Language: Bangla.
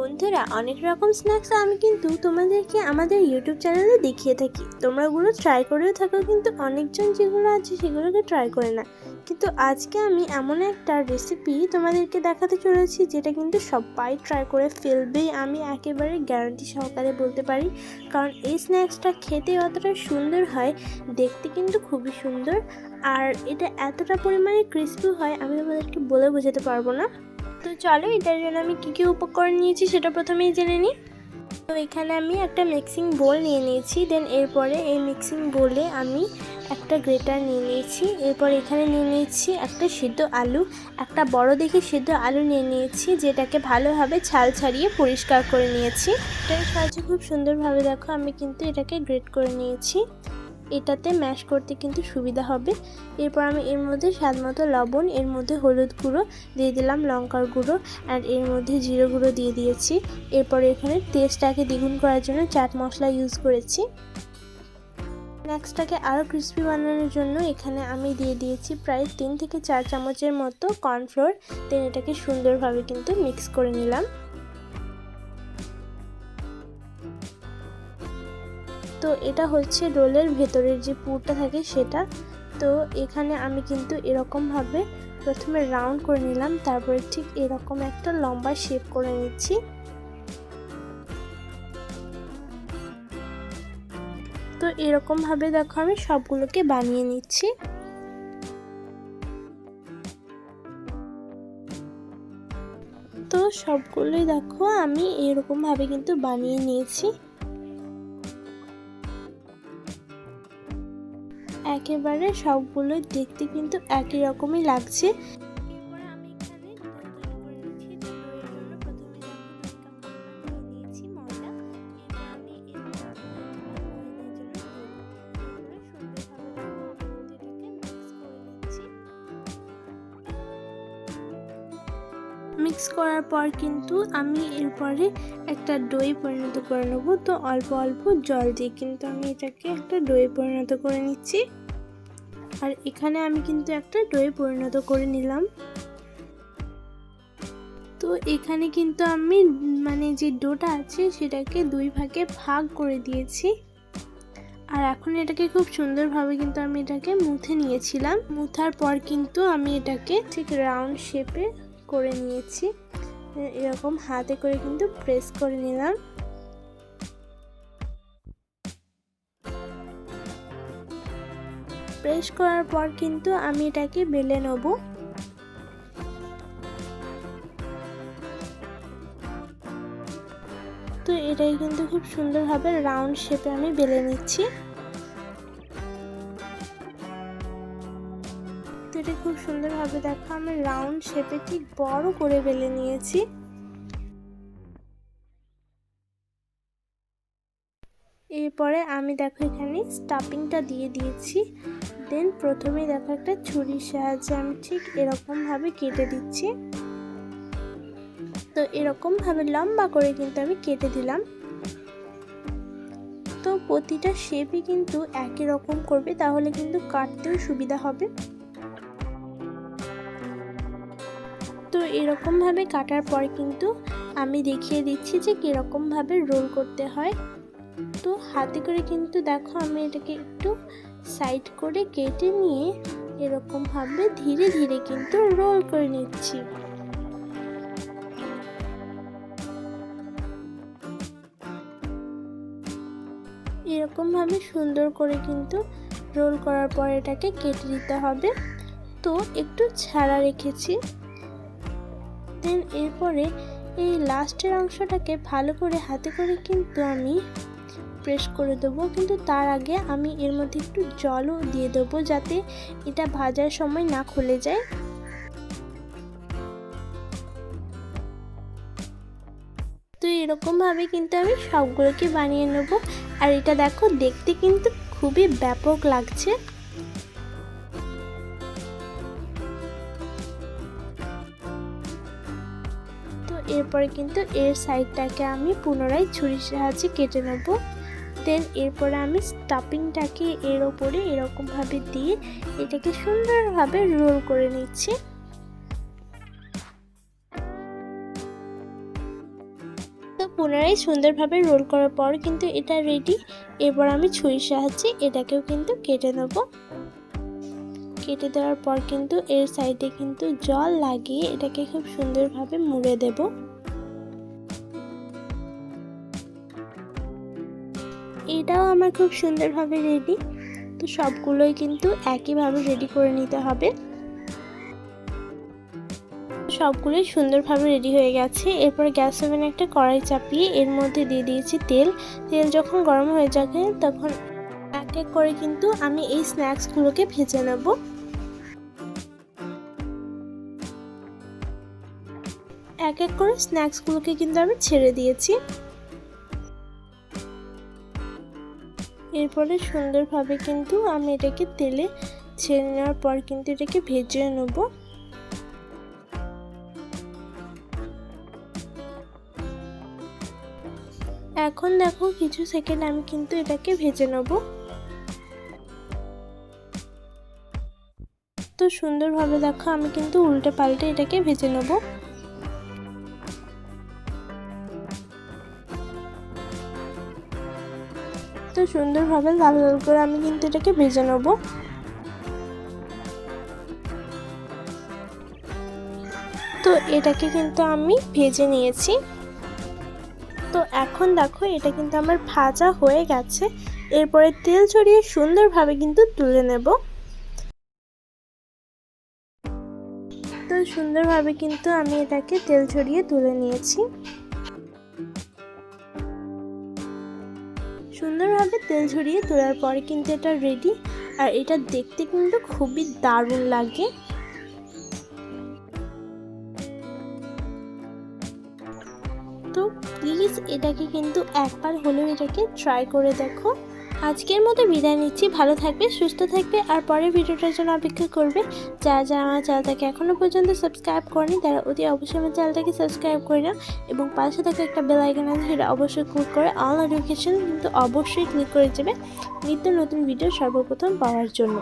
বন্ধুরা, অনেক রকম স্ন্যাক্স আমি কিন্তু তোমাদেরকে আমাদের ইউটিউব চ্যানেলে দেখিয়ে থাকি। তোমরা ওগুলো ট্রাই করেও থাকো, কিন্তু অনেকজন যেগুলো আছে সেগুলোকে ট্রাই করে না কিন্তু আজকে আমি এমন একটা রেসিপি তোমাদেরকে দেখাতে চলেছি, যেটা কিন্তু সবাই ট্রাই করে ফেলবেই। আমি একেবারে গ্যারান্টি সহকারে বলতে পারি, কারণ এই স্ন্যাক্সটা খেতে অতটা সুন্দর হয়, দেখতে কিন্তু খুবই সুন্দর। আর এটা এতটা পরিমাণে ক্রিস্পি হয়, আমি তোমাদেরকে বলে বোঝাতে পারব না। তো চলো, এটার জন্য আমি কী কী উপকরণ নিয়েছি সেটা প্রথমেই জেনে নিই। তো এখানে আমি একটা মিক্সিং বোল নিয়ে নিয়েছি দেন এরপরে এই মিক্সিং বোলে আমি একটা গ্রেটার নিয়ে নিয়েছি, এরপর এখানে নিয়ে নিয়েছি একটা সিদ্ধ আলু, একটা বড় দেখে সিদ্ধ আলু নিয়ে নিয়েছি, যেটাকে ভালোভাবে ছাল ছাড়িয়ে পরিষ্কার করে নিয়েছি। এটার সাহায্যে খুব সুন্দরভাবে দেখো আমি কিন্তু এটাকে গ্রেট করে নিয়েছি। এটাতে ম্যাশ করতে কিন্তু সুবিধা হবে। এরপর আমি এর মধ্যে স্বাদ মতো লবণ, এর মধ্যে হলুদ গুঁড়ো দিয়ে দিলাম, লঙ্কার গুঁড়ো, আর এর মধ্যে জিরে গুঁড়ো দিয়ে দিয়েছি। এরপর এখানে টেস্টটাকে দ্বিগুণ করার জন্য চাট মশলা ইউজ করেছি। স্ন্যাক্সটাকে আরও ক্রিস্পি বানানোর জন্য এখানে আমি দিয়ে দিয়েছি প্রায় তিন থেকে চার চামচের মতো কর্নফ্লোর দেন এটাকে সুন্দরভাবে কিন্তু মিক্স করে নিলাম। তো এটা হচ্ছে রোলের ভেতরের যে পুরটা থাকে সেটা। তো এখানে আমি কিন্তু এরকমভাবে প্রথমে রাউন্ড করে নিলাম, তারপরে ঠিক এরকম একটা লম্বা শেপ করে নিচ্ছি। তো এরকমভাবে দেখো আমি সবগুলোকে বানিয়ে নিচ্ছি। তো সবগুলোই দেখো আমি এরকমভাবে কিন্তু বানিয়ে নিয়েছি। একেবারে সবগুলো দেখতে কিন্তু একই রকমই লাগছে। মিক্স করার পর কিন্তু আমি এরপরে একটা দই পরিণত করে নেব। তো অল্প অল্প জল দিয়ে কিন্তু আমি এটাকে একটা দই পরিণত করে নিচ্ছি। আর এখানে আমি কিন্তু একটা দই পরিণত করে নিলাম। তো এখানে কিন্তু আমি মানে যে ডোটা আছে সেটাকে দুই ভাগে ভাগ করে দিয়েছি। আর এখন এটাকে খুব সুন্দরভাবে কিন্তু আমি এটাকে মুথে নিয়েছিলাম। মুথার পর কিন্তু আমি এটাকে ঠিক রাউন্ড শেপে করে নিয়েছি। এরকম হাতে করে কিন্তু প্রেস করে নিলাম। প্রেস করার পর কিন্তু আমি এটাকে বেলে নেব। তো এটাই কিন্তু খুব সুন্দরভাবে রাউন্ড শেপে আমি বেলে নিচ্ছি। সুন্দরভাবে দেখো, আমি রাউন্ড শেপে ঠিক বড় করে বেলে নিয়েছি। এরপরে আমি দেখো এখানে স্টাফিংটা দিয়ে দিয়েছি। দেন প্রথমে দেখো একটা ছুরির সাহায্যে আমি ঠিক এরকমভাবে কেটে দিচ্ছি। তো এরকমভাবে লম্বা করে কিন্তু আমি কেটে দিলাম। তো প্রতিটা শেপই কিন্তু একই রকম করবে, তাহলে কিন্তু কাটতেও সুবিধা হবে। তো এরকমভাবে কাটার পর কিন্তু আমি দেখিয়ে দিচ্ছি যে কীরকমভাবে রোল করতে হয়। তো হাতে করে কিন্তু দেখো আমি এটাকে একটু সাইড করে কেটে নিয়ে এরকমভাবে ধীরে ধীরে কিন্তু রোল করে নিচ্ছি। এরকমভাবে সুন্দর করে কিন্তু রোল করার পর এটাকে কেটে দিতে হবে। তো একটু ছাড়া রেখেছি। দেন এরপরে এই লাস্টের অংশটাকে ভালো করে হাতে করে কিন্তু আমি প্রেস করে দেবো। কিন্তু তার আগে আমি এর মধ্যে একটু জলও দিয়ে দেবো যাতে এটা ভাজার সময় না খুলে যায়। তো এরকমভাবে কিন্তু আমি সবগুলোকে বানিয়ে নেব। আর এটা দেখো, দেখতে কিন্তু খুবই ব্যাপক লাগছে। এরপরে কিন্তু এর সাইডটাকে আমি পুনরায় ছুরির সাহায্যে কেটে নেব। দেন এরপরে আমি স্টাফিংটাকে এর ওপরে এরকমভাবে দিয়ে এটাকে সুন্দরভাবে রোল করে নিচ্ছি। তো পুনরায় সুন্দরভাবে রোল করার পর কিন্তু এটা রেডি এরপর আমি ছুরির সাহায্যে এটাকেও কিন্তু কেটে নেব। কেটে দেওয়ার পর কিন্তু এর সাইডে কিন্তু জল লাগিয়ে এটাকে খুব সুন্দরভাবে মুড়ে দেব। এটাও আমার খুব সুন্দরভাবে রেডি তো সবগুলোই কিন্তু একইভাবে রেডি করে নিতে হবে। সবগুলোই সুন্দরভাবে রেডি হয়ে গেছে। এরপর গ্যাস ওভেনে একটা কড়াই চাপিয়ে এর মধ্যে দিয়ে দিয়েছি তেল। তেল যখন গরম হয়ে যাবে তখন এক এক করে কিন্তু আমি এই স্ন্যাক্সগুলোকে ভেজে নেব। এক এক করে স্ন্যাক্সগুলোকে কিন্তু আমি ছেড়ে দিয়েছি। এরপরে সুন্দরভাবে কিন্তু আমি এটাকে তেলে ছেড়ে নেওয়ার পর কিন্তু এটাকে ভেজে নেব। এখন দেখো কিছু সেকেন্ড আমি কিন্তু এটাকে ভেজে নেব। তো সুন্দরভাবে দেখো আমি কিন্তু উল্টে পাল্টে এটাকে ভেজে নেব। তো সুন্দরভাবে লাল লাল করে আমি কিন্তু এটাকে ভেজে নেব। তো এটাকে কিন্তু আমি ভেজে নিয়েছি। তো এখন দেখো এটা কিন্তু আমার ভাজা হয়ে গেছে। এরপরে তেল ছড়িয়ে সুন্দরভাবে কিন্তু তুলে নেব। তো সুন্দরভাবে কিন্তু আমি এটাকে তেল ছড়িয়ে তুলে নিয়েছি। সুন্দরভাবে তেল ঝরিয়ে তোলার পরে কিন্তু এটা রেডি আর এটা দেখতে কিন্তু খুবই দারুণ লাগে। তো প্লিজ এটাকে কিন্তু একবার হলেও এটাকে ট্রাই করে দেখো। আজকের মতো বিদায় নিচ্ছি। ভালো থাকবে, সুস্থ থাকবে আর পরের ভিডিওটার জন্য অপেক্ষা করবে যারা যারা আমার চ্যানেলটাকে এখনও পর্যন্ত সাবস্ক্রাইব করেনি তারা অতি অবশ্যই আমার চ্যানেলটাকে সাবস্ক্রাইব করে নাও এবং পাশে থাকা একটা বেল আইকন আছে সেটা অবশ্যই ক্লিক করে অল নোটিফিকেশন কিন্তু অবশ্যই ক্লিক করে যাবে নিত্য নতুন ভিডিও সর্বপ্রথম পাওয়ার জন্য।